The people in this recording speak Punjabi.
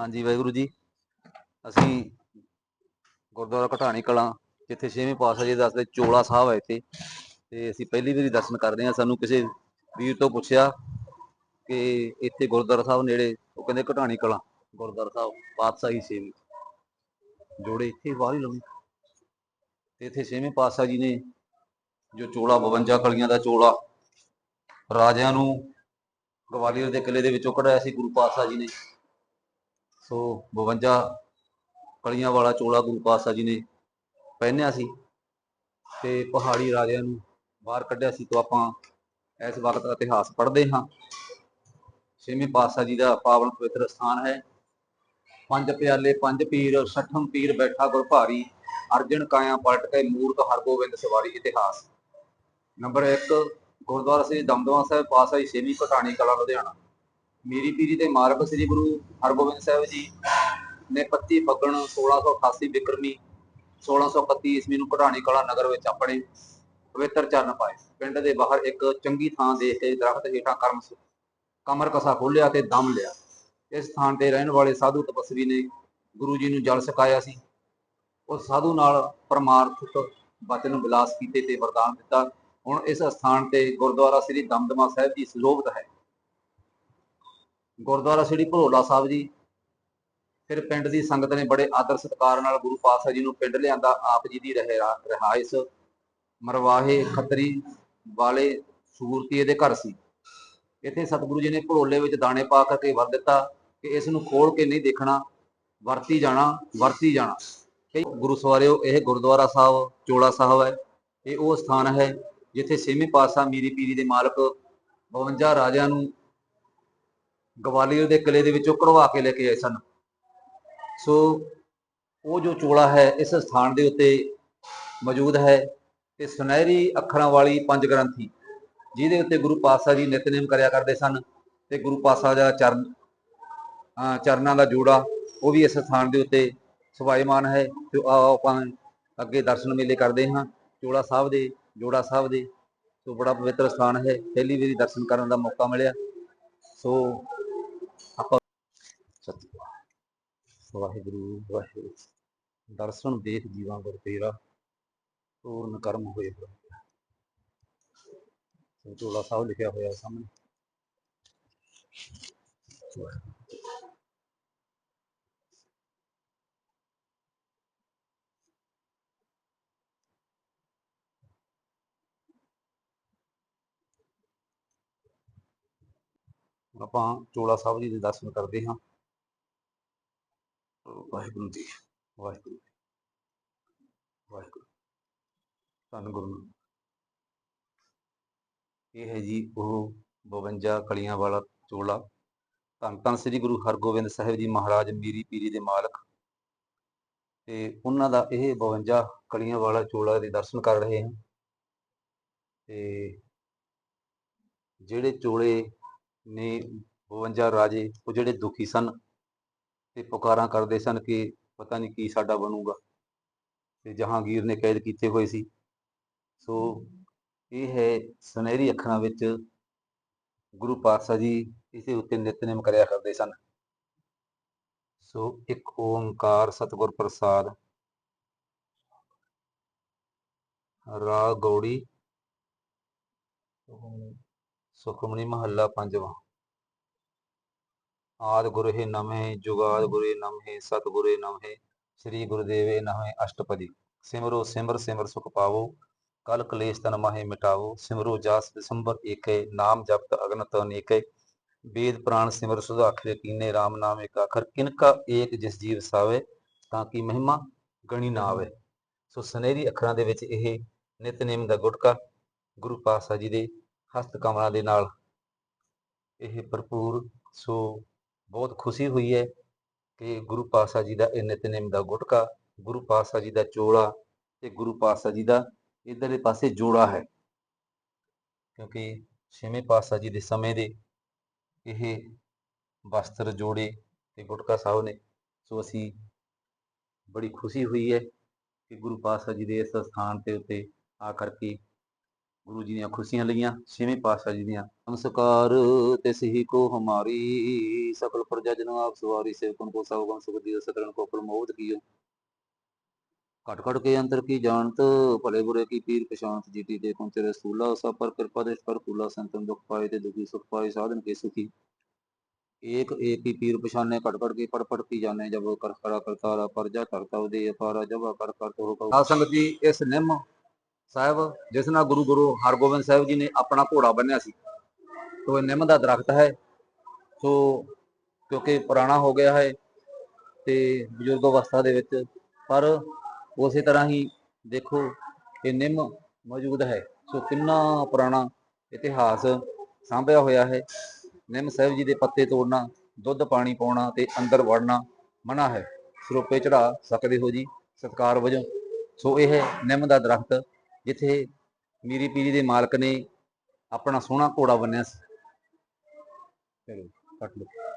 ਹਾਂਜੀ, ਵਾਹਿਗੁਰੂ ਜੀ। ਅਸੀਂ ਗੁਰਦੁਆਰਾ ਘਟਾਣੀ ਕਲਾਂ, ਜਿੱਥੇ ਛੇਵੇਂ ਪਾਤਸ਼ਾਹ ਜੀ ਦੱਸਦੇ, ਚੋਲਾ ਸਾਹਿਬ ਹੈ ਇੱਥੇ। ਤੇ ਅਸੀਂ ਪਹਿਲੀ ਵਾਰੀ ਦਰਸ਼ਨ ਕਰਦੇ ਹਾਂ। ਸਾਨੂੰ ਕਿਸੇ ਵੀਰ ਤੋਂ ਪੁੱਛਿਆ ਕਿ ਇੱਥੇ ਗੁਰਦੁਆਰਾ ਸਾਹਿਬ ਨੇੜੇ, ਉਹ ਕਹਿੰਦੇ ਘਟਾਣੀ ਕਲਾਂ, ਗੁਰਦੁਆਰਾ ਸਾਹਿਬ, ਪਾਤਸ਼ਾਹੀ ਛੇਵੀਂ। ਜੋੜੇ ਇੱਥੇ ਬਾਹਰ ਹੀ ਲਾਉਣੇ। ਤੇ ਇੱਥੇ ਛੇਵੇਂ ਪਾਤਸ਼ਾਹ ਜੀ ਨੇ ਜੋ ਚੋਲਾ 52 ਕਲੀਆਂ ਦਾ ਚੋਲਾ, ਰਾਜਿਆਂ ਨੂੰ ਗਵਾਲੀਅਰ ਦੇ ਕਿਲੇ ਦੇ ਵਿੱਚੋਂ ਕਢਾਇਆ ਸੀ, ਗੁਰੂ ਪਾਤਸ਼ਾਹ ਜੀ ਨੇ। ਸੋ 52 ਕਲੀਆਂ ਵਾਲਾ ਚੋਲਾ ਗੁਰੂ ਪਾਤਸ਼ਾਹ ਜੀ ਨੇ ਪਹਿਨਿਆ ਸੀ ਤੇ ਪਹਾੜੀ ਰਾਜਿਆਂ ਨੂੰ ਬਾਹਰ ਕੱਢਿਆ ਸੀ, ਤੋਂ ਆਪਾਂ ਇਸ ਵਕਤ ਇਤਿਹਾਸ ਪੜ੍ਹਦੇ ਹਾਂ। ਛੇਵੇਂ ਪਾਤਸ਼ਾਹ ਜੀ ਦਾ ਪਾਵਨ ਪਵਿੱਤਰ ਸਥਾਨ ਹੈ। ਪੰਜ ਪਿਆਲੇ, ਪੰਜ ਪੀਰ, ਸੱਠਮ ਪੀਰ ਬੈਠਾ ਗੁਰ ਭਾਰੀ ਅਰਜਨ ਕਾਇਆ ਪਲਟ ਕੇ ਮੂਰਤ ਹਰਗੋਬਿੰਦ ਸਵਾਰੀ ਇਤਿਹਾਸ। ਨੰਬਰ 1 ਗੁਰਦੁਆਰਾ ਸ੍ਰੀ ਦਮਦਮਾ ਸਾਹਿਬ ਪਾਤਸ਼ਾਹੀ ਛੇਵੀਂ ਪਟਾਣੀ ਕਲਾ ਲੁਧਿਆਣਾ। ਮੀਰੀ ਪੀਰੀ ਦੇ ਮਾਰਗ ਸ੍ਰੀ ਗੁਰੂ ਹਰਗੋਬਿੰਦ ਸਾਹਿਬ ਜੀ ਨੇ 25 ਫੱਗਣ 1688 ਬਿਕਰਮੀ 1631 ਈਸਵੀ ਨੂੰ ਘਟਾਣੀ ਕਲਾ ਨਗਰ ਵਿੱਚ ਆਪਣੇ ਪਵਿੱਤਰ ਚਰਨ ਪਾਏ। ਪਿੰਡ ਦੇ ਬਾਹਰ ਇੱਕ ਚੰਗੀ ਥਾਂ ਦੇਖ ਕੇ ਦਰਖਤ ਹੇਠਾਂ ਕਰਮ ਕਮਰ ਕਸਾ ਖੋਲਿਆ ਤੇ ਦਮ ਲਿਆ। ਇਸ ਥਾਂ ਤੇ ਰਹਿਣ ਵਾਲੇ ਸਾਧੂ ਤਪਸਵੀ ਨੇ ਗੁਰੂ ਜੀ ਨੂੰ ਜਲ ਛਕਾਇਆ ਸੀ। ਉਸ ਸਾਧੂ ਨਾਲ ਪਰਮਾਰਥਕ ਵਚਨ ਵਿਲਾਸ ਕੀਤੇ ਤੇ ਵਰਦਾਨ ਦਿੱਤਾ। ਹੁਣ ਇਸ ਸਥਾਨ ਤੇ ਗੁਰਦੁਆਰਾ ਸ੍ਰੀ ਦਮਦਮਾ ਸਾਹਿਬ ਜੀ ਸਰੋਵਤ ਹੈ। ਗੁਰਦੁਆਰਾ ਸ੍ਰੀ ਭਰੋਲਾ ਸਾਹਿਬ ਜੀ। ਫਿਰ ਪਿੰਡ ਦੀ ਸੰਗਤ ਨੇ ਬੜੇ ਆਦਰ ਸਤਿਕਾਰ ਨਾਲ ਗੁਰੂ ਪਾਤਸ਼ਾਹ ਜੀ ਨੂੰ ਪਿੰਡ ਲਿਆਂਦਾ, ਆਪ ਜੀ ਦੀ ਰਹਿ ਰਹਾਇਸ਼, ਮਰਵਾਹੇ ਖੱਤਰੀ ਵਾਲੇ ਸੂਰਤੀਏ ਦੇ ਘਰ ਸੀ। ਇੱਥੇ ਸਤਿਗੁਰੂ ਜੀ ਨੇ ਭੜੋਲੇ ਵਿੱਚ ਦਾਣੇ ਪਾ ਕਰਕੇ ਵਰ ਦਿੱਤਾ ਕਿ ਇਸ ਨੂੰ ਖੋਲ ਕੇ ਨਹੀਂ ਦੇਖਣਾ, ਵਰਤੀ ਜਾਣਾ ਵਰਤੀ ਜਾਣਾ। ਕਈ ਗੁਰੂ ਸਵਾਰਿਓ, ਇਹ ਗੁਰਦੁਆਰਾ ਸਾਹਿਬ, ਚੋਲਾ ਸਾਹਿਬ ਹੈ, ਇਹ ਉਹ ਸਥਾਨ ਹੈ ਜਿੱਥੇ ਛੇਵੇਂ ਪਾਤਸ਼ਾਹ ਮੀਰੀ ਪੀਰੀ ਦੇ ਮਾਲਕ 52 ਰਾਜਿਆਂ ਨੂੰ ਗਵਾਲੀਅਰ ਦੇ ਕਿਲੇ ਦੇ ਵਿੱਚੋਂ ਕਢਵਾ ਕੇ ਲੈ ਕੇ ਆਏ ਸਨ। ਸੋ ਉਹ ਜੋ ਚੋਲਾ ਹੈ, ਇਸ ਸਥਾਨ ਦੇ ਉੱਤੇ ਮੌਜੂਦ ਹੈ ਤੇ ਸੁਨਹਿਰੀ ਅੱਖਰਾਂ ਵਾਲੀ ਪੰਜ ਗ੍ਰੰਥੀ, ਜਿਹਦੇ ਉੱਤੇ ਗੁਰੂ ਪਾਤਸ਼ਾਹ ਜੀ ਨਿਤਨੇਮ ਕਰਿਆ ਕਰਦੇ ਸਨ ਤੇ ਗੁਰੂ ਪਾਤਸ਼ਾਹ ਦਾ ਚਰਨ ਚਰਨਾਂ ਦਾ ਜੋੜਾ, ਉਹ ਵੀ ਇਸ ਸਥਾਨ ਦੇ ਉੱਤੇ ਸੁਭਾਇਮਾਨ ਹੈ ਤੇ ਆਓ ਆਪਾਂ ਅੱਗੇ ਦਰਸ਼ਨ ਮੇਲੇ ਕਰਦੇ ਹਾਂ। ਚੋਲਾ ਸਾਹਿਬ ਦੇ, ਜੋੜਾ ਸਾਹਿਬ ਦੇ, ਸੋ ਬੜਾ ਪਵਿੱਤਰ ਸਥਾਨ ਹੈ। ਪਹਿਲੀ ਵਾਰੀ ਦਰਸ਼ਨ ਕਰਨ ਦਾ ਮੌਕਾ ਮਿਲਿਆ। ਸੋ ਆਪਾਂ ਵਾਹਿਗੁਰੂ ਵਾਹਿਗੁਰੂ। ਦਰਸ਼ਨ ਦੇਖ ਜੀਵਾਂ ਗੁਰ ਤੇਰਾ ਪੂਰਨ ਕਰਮ ਹੋਏ ਪ੍ਰਭੂ ਸਾਹਿਬ ਲਿਖਿਆ ਹੋਇਆ ਸਾਹਮਣੇ। ਆਪਾਂ ਚੋਲਾ ਸਾਹਿਬ ਜੀ ਦੇ ਦਰਸ਼ਨ ਕਰਦੇ ਹਾਂ। ਵਾਹਿਗੁਰੂ ਜੀ ਵਾਹਿਗੁਰੂ ਜੀ, ਵਾਹਿਗੁਰੂ ਧੰਨ ਗੁਰੂ ਇਹ ਹੈ ਜੀ ਉਹ 52 ਕਲੀਆਂ ਵਾਲਾ ਚੋਲਾ। ਧੰਨ ਧੰਨ ਸ੍ਰੀ ਗੁਰੂ ਹਰਗੋਬਿੰਦ ਸਾਹਿਬ ਜੀ ਮਹਾਰਾਜ ਮੀਰੀ ਪੀਰੀ ਦੇ ਮਾਲਕ। ਤੇ ਉਹਨਾਂ ਦਾ ਇਹ 52 ਕਲੀਆਂ ਵਾਲਾ ਚੋਲਾ ਦੇ ਦਰਸ਼ਨ ਕਰ ਰਹੇ ਹਾਂ। ਤੇ ਜਿਹੜੇ ਚੋਲੇ ਨੇ 52 ਰਾਜੇ ਉਹ ਜਿਹੜੇ ਦੁਖੀ ਸਨ ਤੇ ਪੁਕਾਰਾਂ ਕਰਦੇ ਸਨ ਕਿ ਪਤਾ ਨਹੀਂ ਕੀ ਸਾਡਾ ਬਣੂਗਾ। ਤੇ ਜਹਾਂਗੀਰ ਨੇ ਕੈਦ ਕੀਤੇ ਹੋਏ ਸੀ। ਸੋ ਇਹ ਹੈ ਸੁਨਹਿਰੀ ਅੱਖਰਾਂ ਵਿੱਚ ਗੁਰੂ ਪਾਤਸ਼ਾਹ ਜੀ ਇਸੇ ਉੱਤੇ ਨਿਤਨੇਮ ਕਰਿਆ ਕਰਦੇ ਸਨ। ਸੋ ਇੱਕ ਓੰਕਾਰ ਸਤਿਗੁਰ ਪ੍ਰਸਾਦ ਰਾ ਗੌੜੀ ਸੁਖਮਨੀ ਮਹੱਲਾ ਪੰਜਵਾਂ। ਆਦ ਗੁਰੇ ਨਮਹਿ, ਜੁਗਾਦ ਗੁਰੇ ਨਮਹਿ ਸਤਿਗੁਰੇ ਨਮਹਿ, ਸ੍ਰੀ ਗੁਰਦੇਵੇ ਨਮਹਿ ਅਸ਼ਟਪਦੀ। ਸਿਮਰੋ ਸਿਮਰ ਸਿਮਰ ਸੁਖ ਪਾਵੋ, ਕਲ ਕਲੇਸ਼ ਤਨ ਮਾਹੇ ਮਿਟਾਵੋ, ਸਿਮਰੋ ਜਾਸ ਦਸੰਬਰ ਏਕੇ, ਨਾਮ ਜਪਤ ਅਗਨਤ ਅਨੇਕੇ ਵੇਦ ਪ੍ਰਾਣ ਸਿਮਰ ਸੁਧਾਖਰੇ ਕੀਨੇ RAM ਨਾਮ ਏਕ ਅਖਰ ਕਿਨਕਾ ਏਕ ਜਿਸ ਜੀਵ ਸਾਵੇ, ਤਾਂ ਕੀ ਮਹਿਮਾ ਗਣੀ ਨਾ ਆਵੇ ਸੋ ਸੁਨਹਿਰੀ ਅੱਖਰਾਂ ਦੇ ਵਿੱਚ ਇਹ ਨਿਤਨੇਮ ਦਾ ਗੁਟਕਾ, ਗੁਰੂ ਪਾਤਸ਼ਾਹ ਜੀ ਦੇ ਹਸਤ ਕਮਲਾਂ ਦੇ ਨਾਲ। ਇਹ ਭਰਪੂਰ, ਸੋ ਬਹੁਤ ਖੁਸ਼ੀ ਹੋਈ ਹੈ ਕਿ ਗੁਰੂ ਪਾਤਸ਼ਾਹ ਜੀ ਦਾ ਇਹ ਨਿਤਨੇਮ ਦਾ ਗੁਟਕਾ, ਗੁਰੂ ਪਾਤਸ਼ਾਹ ਜੀ ਦਾ ਚੋਲਾ ਤੇ ਗੁਰੂ ਪਾਤਸ਼ਾਹ ਜੀ ਦਾ ਇਧਰਲੇ ਪਾਸੇ ਜੋੜਾ ਹੈ। ਕਿਉਂਕਿ ਛੇਵੇਂ ਪਾਤਸ਼ਾਹ ਜੀ ਦੇ ਸਮੇਂ ਦੇ ਇਹ ਵਸਤਰ ਜੋੜੇ ਤੇ ਗੁਟਕਾ ਸਾਹਿਬ ਨੇ, ਸੋ ਅਸੀਂ ਬੜੀ ਖੁਸ਼ੀ ਹੋਈ ਹੈ ਕਿ ਗੁਰੂ ਪਾਤਸ਼ਾਹ ਜੀ ਦੇ ਇਸ ਸਥਾਨ ਤੇ ਉੱਤੇ ਆ ਕਰਕੇ ਗੁਰੂ ਜੀ ਦੀਆਂ ਖੁਸ਼ੀਆਂ ਲਈਆਂ, ਛੇਵੇਂ ਪਾਤਸ਼ਾਹ ਜੀ ਦੀਆਂ। ਨਮਸਕਾਰ ਤਿਸ ਹੀ ਕੋ ਹਮਾਰੀ ਸਕਲ ਪ੍ਰਜਾ ਜਨ ਆਪ ਸਵਾਰੀ ਸੇਵਕਨ ਕੋ ਸਭ ਗਨ ਸੁਖ ਸਤਰਨ ਕੋ ਪ੍ਰਮੋਦ ਕੀਓ। ਘਟ ਘਟ ਕੇ ਅੰਤਰ ਕੀ ਜਾਣਤ, ਭਲੇ ਬੁਰੇ ਕੀ ਪੀਰ ਪਛਾਨਤ ਜੀਤੀ ਦੇ ਕੁੰ ਤੇਰੇ ਸੂਲਾ, ਸਭ ਪਰ ਕਿਰਪਾ ਦੇ ਪਰ ਕੂਲਾ, ਸੰਤਨ ਦੁਖ ਪਾਏ ਤੇ ਦੁਖੀ ਸੁਖ ਪਾਏ, ਸਾਧਨ ਕੇ ਸੁਖੀ। ਏਕ ਏਕ ਹੀ ਪੀਰ ਪਛਾਨੇ ਘਟ ਘਟ ਕੇ ਪੜ ਪੜ ਕੀ ਜਾਣੇ, ਜਬ ਕਰ ਕਰਾ ਕਰਤਾਰਾ, ਪਰਜਾ ਕਰਤਾ ਉਦੇ ਅਪਾਰਾ, ਜਬ ਕਰ ਕਰ ਤੋ ਕਹੋ ਸਾਧ ਸੰਗਤ ਜੀ, ਇਸ ਨਿੰਮ ਸਾਹਿਬ, ਜਿਸ ਨਾਲ ਗੁਰੂ ਗੁਰੂ ਹਰਗੋਬਿੰਦ ਸਾਹਿਬ ਜੀ ਨੇ ਆਪਣਾ ਘੋੜਾ ਬੰਨਿਆ ਸੀ ਤੋ ਇਹ ਨਿੰਮ ਦਾ ਦਰਖਤ ਹੈ। ਸੋ ਕਿਉਂਕਿ ਪੁਰਾਣਾ ਹੋ ਗਿਆ ਹੈ ਤੇ ਬਜ਼ੁਰਗ ਅਵਸਥਾ ਦੇ ਵਿੱਚ, ਪਰ ਉਸੇ ਤਰ੍ਹਾਂ ਹੀ ਦੇਖੋ ਇਹ ਨਿੰਮ ਮੌਜੂਦ ਹੈ। ਸੋ ਕਿੰਨਾ ਪੁਰਾਣਾ ਇਤਿਹਾਸ ਸਾਂਭਿਆ ਹੋਇਆ ਹੈ। ਨਿੰਮ ਸਾਹਿਬ ਜੀ ਦੇ ਪੱਤੇ ਤੋੜਨਾ, ਦੁੱਧ ਪਾਣੀ ਪਾਉਣਾ ਤੇ ਅੰਦਰ ਵੜਨਾ ਮਨਾ ਹੈ। ਸਰੋਪੇ ਚੜਾ ਸਕਦੇ ਹੋ ਜੀ, ਸਤਕਾਰ ਵਜੋਂ। ਸੋ ਇਹ ਨਿੰਮ ਦਾ ਦਰਖਤ ਜਿੱਥੇ ਮੀਰੀ ਪੀਰੀ ਦੇ ਮਾਲਕ ਨੇ ਆਪਣਾ ਸੋਹਣਾ ਘੋੜਾ ਬੰਨਿਆ ਸੀ। ਚਲੋ ਕੱਟ ਲਓ।